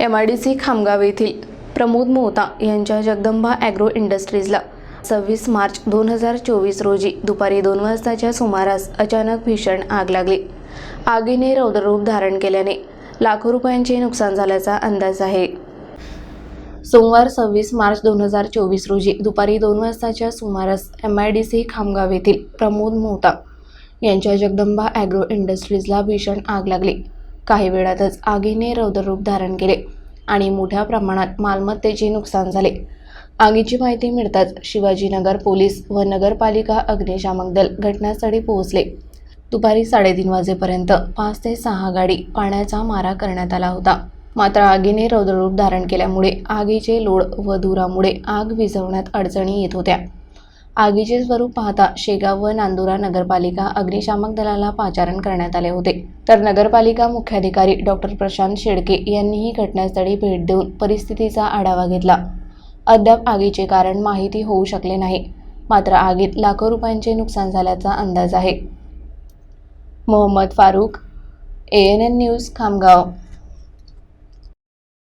M I D C Khamgaon येथील प्रमोद मोहता यांच्या Jagdamba agro इंडस्ट्रीजला सव्वीस मार्च दोन हजार चोवीस रोजी दुपारी दोन वाजताच्या सुमारास अचानक भीषण आग लागली. आगीने रौद्ररूप धारण केल्याने लाखो रुपयांचे नुकसान झाल्याचा अंदाज आहे. सोमवार सव्वीस मार्च दोन हजार चोवीस रोजी दुपारी दोन वाजताच्या सुमारास M I D C Khamgaon येथील प्रमोद मोहता यांच्या जगदंबा ॲग्रो इंडस्ट्रीजला भीषण आग लागली. काही वेळातच आगीने रौद्ररूप धारण केले आणि मोठ्या प्रमाणात मालमत्तेचे नुकसान झाले. आगीची माहिती मिळताच शिवाजीनगर पोलीस व नगरपालिका अग्निशामक दल घटनास्थळी पोहोचले. दुपारी साडेतीन वाजेपर्यंत पाच ते सहा गाडी पाण्याचा मारा करण्यात आला होता. मात्र आगीने रौद्ररूप धारण केल्यामुळे आगीचे लोड व धुरामुळे आग विझवण्यात अडचणी येत होत्या. आगीचे स्वरूप पाहता शेगाव व नांदुरा नगरपालिका अग्निशामक दलाला पाचारण करण्यात आले होते. तर नगरपालिका मुख्याधिकारी डॉक्टर प्रशांत शेडके यांनीही घटनास्थळी भेट देऊन परिस्थितीचा आढावा घेतला. अद्याप आगीचे कारण माहिती होऊ शकले नाही. मात्र आगीत लाखो रुपयांचे नुकसान झाल्याचा अंदाज आहे. Mohammed Farooq A N N news Khamgaon.